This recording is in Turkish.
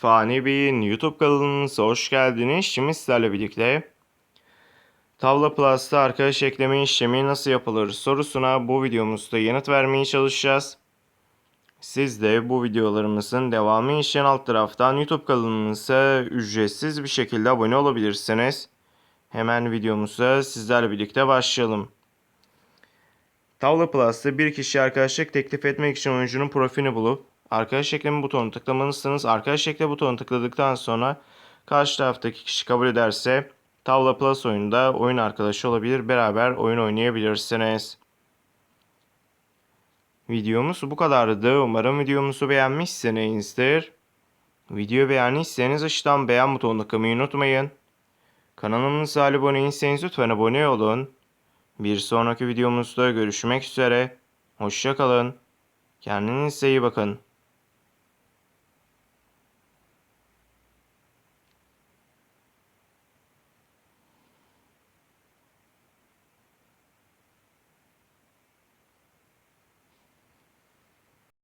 Fani Bey'in YouTube kanalınıza hoş geldiniz. Şimdi sizlerle birlikte Tavla Plus'ta arkadaş ekleme işlemi nasıl yapılır sorusuna bu videomuzda yanıt vermeye çalışacağız. Siz de bu videolarımızın devamı için alt taraftan YouTube kanalımıza ücretsiz bir şekilde abone olabilirsiniz. Hemen videomuza sizlerle birlikte başlayalım. Tavla Plus'ta bir kişi arkadaşlık teklif etmek için oyuncunun profilini bulup arkadaş ekleme butonunu tıklamalısınız. Arkadaş ekle butonunu tıkladıktan sonra karşı taraftaki kişi kabul ederse Tavla Plus oyununda oyun arkadaşı olabilir. Beraber oyun oynayabilirsiniz. Videomuz bu kadardı. Umarım videomuzu beğenmişsinizdir. Videoyu beğendiyseniz aşağıdan beğen butonuna tıklamayı unutmayın. Kanalımıza abone değilseniz lütfen abone olun. Bir sonraki videomuzda görüşmek üzere. Hoşçakalın. Kendinize iyi bakın.